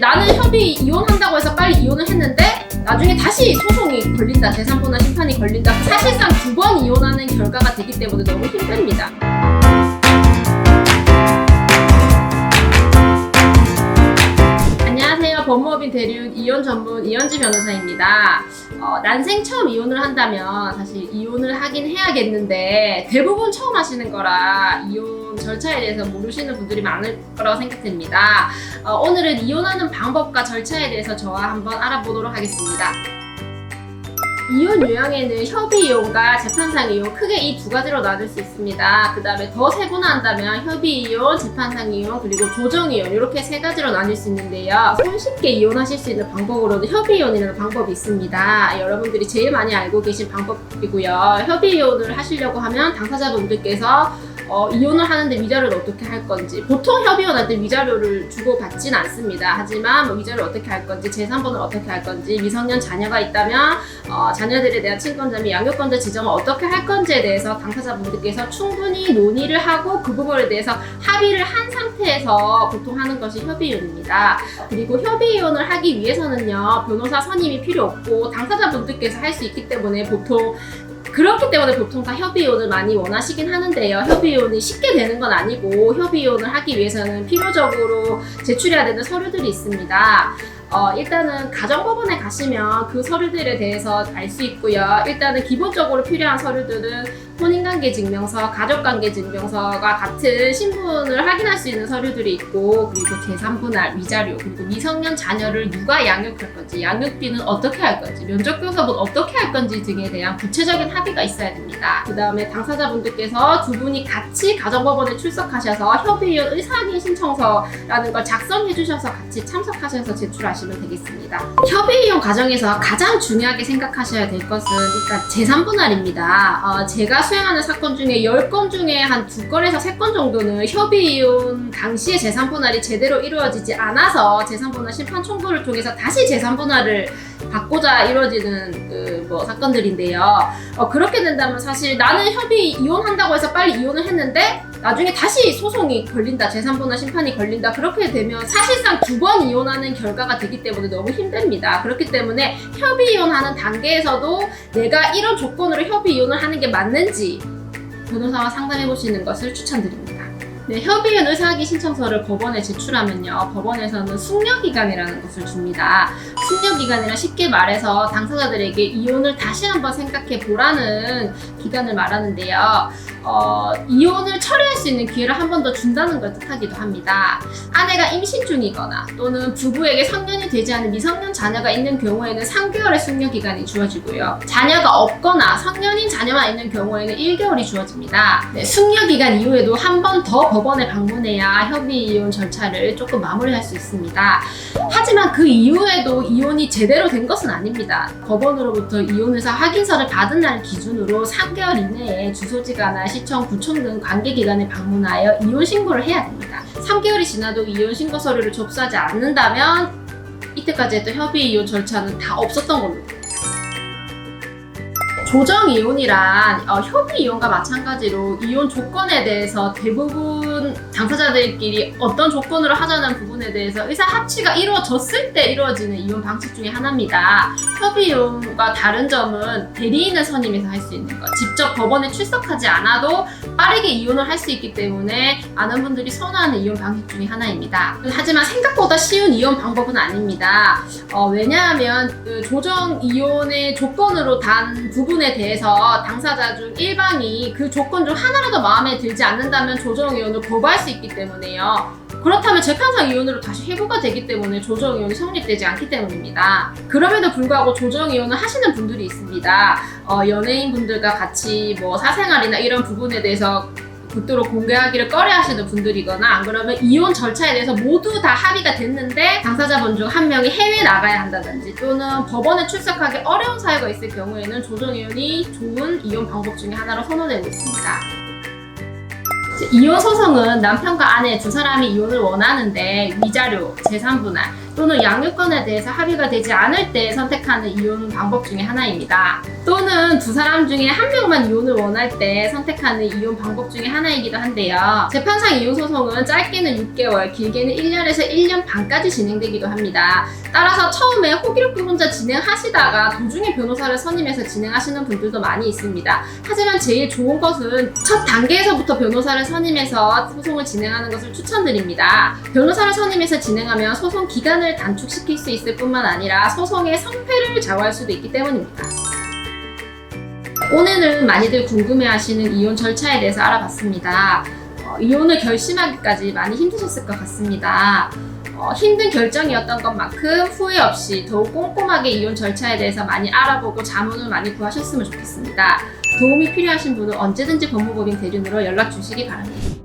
나는 협의 이혼한다고 해서 빨리 이혼을 했는데 나중에 다시 소송이 걸린다 재산분할 심판이 걸린다. 사실상 두 번 이혼하는 결과가 되기 때문에 너무 힘듭니다. 안녕하세요. 법무법인 대리운 이혼 전문 이현지 변호사입니다. 어, 난생 처음 이혼을 한다면 사실 이혼을 하긴 해야겠는데 대부분 처음 하시는 거라 이혼 절차에 대해서 모르시는 분들이 많을 거라고 생각됩니다 어, 오늘은 이혼하는 방법과 절차에 대해서 저와 한번 알아보도록 하겠습니다. 이혼 유형에는 협의 이혼과 재판상 이혼 크게 이 두 가지로 나눌 수 있습니다. 그 다음에 더 세분화한다면 협의 이혼, 재판상 이혼, 그리고 조정 이혼 이렇게 세 가지로 나눌 수 있는데요. 손쉽게 이혼하실 수 있는 방법으로는 협의 이혼이라는 방법이 있습니다. 여러분들이 제일 많이 알고 계신 방법이고요. 협의 이혼을 하시려고 하면 당사자분들께서 어, 이혼을 하는데 위자료를 어떻게 할 건지 보통 협의혼할 때 위자료를 주고 받진 않습니다. 하지만 뭐 위자료 를 어떻게 할 건지 재산분을 어떻게 할 건지 미성년 자녀가 있다면 어, 자녀들에 대한 친권자 및 양육권자 지정을 어떻게 할 건지에 대해서 당사자분들께서 충분히 논의를 하고 그 부분에 대해서 합의를 한 상태에서 보통 하는 것이 협의이혼입니다. 그리고 협의이혼을 하기 위해서는요 변호사 선임이 필요 없고 당사자분들께서 할 수 있기 때문에 보통 그렇기 때문에 보통 다 협의이혼을 많이 원하시긴 하는데요. 협의이혼이 쉽게 되는 건 아니고 협의이혼을 하기 위해서는 필요적으로 제출해야 되는 서류들이 있습니다. 어, 일단은 가정법원에 가시면 그 서류들에 대해서 알 수 있고요. 일단은 기본적으로 필요한 서류들은 혼인관계 증명서, 가족관계 증명서가 같은 신분을 확인할 수 있는 서류들이 있고 그리고 재산분할, 위자료, 그리고 미성년 자녀를 누가 양육할 건지, 양육비는 어떻게 할 건지, 면접교섭은 어떻게 할 건지 등에 대한 구체적인 합의가 있어야 됩니다. 그 다음에 당사자분들께서 두 분이 같이 가정법원에 출석하셔서 협의원 의사확인 신청서라는 걸 작성해 주셔서 같이 참석하셔서 제출하시면 되겠습니다. 협의이혼 과정에서 가장 중요하게 생각하셔야 될 것은 일단 재산분할입니다. 어, 제가 수행하는 사건 중에 10건 중에 한 2건에서 3건 정도는 협의 이혼 당시에 재산 분할이 제대로 이루어지지 않아서 재산 분할 심판 청구를 통해서 다시 재산 분할을 받고자 이루어지는 그 뭐 사건들인데요. 어, 그렇게 된다면 사실 나는 협의 이혼한다고 해서 빨리 이혼을 했는데 나중에 다시 소송이 걸린다, 재산분할 심판이 걸린다. 그렇게 되면 사실상 두 번 이혼하는 결과가 되기 때문에 너무 힘듭니다. 그렇기 때문에 협의 이혼하는 단계에서도 내가 이런 조건으로 협의 이혼을 하는 게 맞는지 변호사와 상담해 보시는 것을 추천드립니다. 네, 협의원 의사하기 신청서를 법원에 제출하면요, 법원에서는 숙려기간이라는 것을 줍니다. 숙려기간이란 쉽게 말해서 당사자들에게 이혼을 다시 한번 생각해 보라는 기간을 말하는데요. 어, 이혼을 처리할 수 있는 기회를 한 번 더 준다는 걸 뜻하기도 합니다. 아내가 임신 중이거나 또는 부부에게 성년이 되지 않은 미성년 자녀가 있는 경우에는 3개월의 숙려 기간이 주어지고요. 자녀가 없거나 성년인 자녀만 있는 경우에는 1개월이 주어집니다. 네, 숙려 기간 이후에도 한 번 더 법원에 방문해야 협의 이혼 절차를 조금 마무리할 수 있습니다. 하지만 그 이후에도 이혼이 제대로 된 것은 아닙니다. 법원으로부터 이혼 의사 확인서를 받은 날 기준으로 3개월 이내에 주소지가나 시 청, 구청 등 관계기관에 방문하여 이혼 신고를 해야 됩니다. 3개월이 지나도 이혼 신고 서류를 접수하지 않는다면 이때까지 했던 협의 이혼 절차는 다 없었던 됩니다. 조정 이혼이란 어, 협의 이혼과 마찬가지로 이혼 조건에 대해서 대부분 당사자들끼리 어떤 조건으로 하자는 부분에 대해서 의사 합치가 이루어졌을 때 이루어지는 이혼 방식 중에 하나입니다. 협의 이혼과 다른 점은 대리인을 선임해서 할 수 있는 것. 직접 법원에 출석하지 않아도 빠르게 이혼을 할 수 있기 때문에 많은 분들이 선호하는 이혼 방식 중에 하나입니다. 하지만 생각보다 쉬운 이혼 방법은 아닙니다. 어, 왜냐하면 그 조정 이혼의 조건으로 단 부분 에 대해서 당사자 중 일방이 그 조건 중 하나라도 마음에 들지 않는다면 조정 이혼을 거부할 수 있기 때문에요. 그렇다면 재판상 이혼으로 다시 회부가 되기 때문에 조정 이혼이 성립되지 않기 때문입니다. 그럼에도 불구하고 조정 이혼을 하시는 분들이 있습니다. 어, 연예인 분들과 같이 뭐 사생활이나 이런 부분에 대해서 극도로 공개하기를 꺼려하시는 분들이거나 안 그러면 이혼 절차에 대해서 모두 다 합의가 됐는데 당사자분 중 한 명이 해외 나가야 한다든지 또는 법원에 출석하기 어려운 사유가 있을 경우에는 조정 이혼이 좋은 이혼 방법 중에 하나로 선호되고 있습니다. 이혼 소송은 남편과 아내 두 사람이 이혼을 원하는데 위자료, 재산 분할, 또는 양육권에 대해서 합의가 되지 않을 때 선택하는 이혼 방법 중에 하나입니다. 또는 두 사람 중에 한 명만 이혼을 원할 때 선택하는 이혼 방법 중에 하나이기도 한데요. 재판상 이혼 소송은 짧게는 6개월, 길게는 1년에서 1년 반까지 진행되기도 합니다. 따라서 처음에 호기롭게 혼자 진행하시다가 도중에 변호사를 선임해서 진행하시는 분들도 많이 있습니다. 하지만 제일 좋은 것은 첫 단계에서부터 변호사를 선임해서 소송을 진행하는 것을 추천드립니다. 변호사를 선임해서 진행하면 소송 기간을 단축시킬 수 있을 뿐만 아니라 소송의 성패를 좌우할 수도 있기 때문입니다. 오늘은 많이들 궁금해하시는 이혼 절차에 대해서 알아봤습니다. 어, 이혼을 결심하기까지 많이 힘드셨을 것 같습니다. 어, 힘든 결정이었던 것만큼 후회 없이 더욱 꼼꼼하게 이혼 절차에 대해서 많이 알아보고 자문을 많이 구하셨으면 좋겠습니다. 도움이 필요하신 분은 언제든지 법무법인 대륜으로 연락 주시기 바랍니다.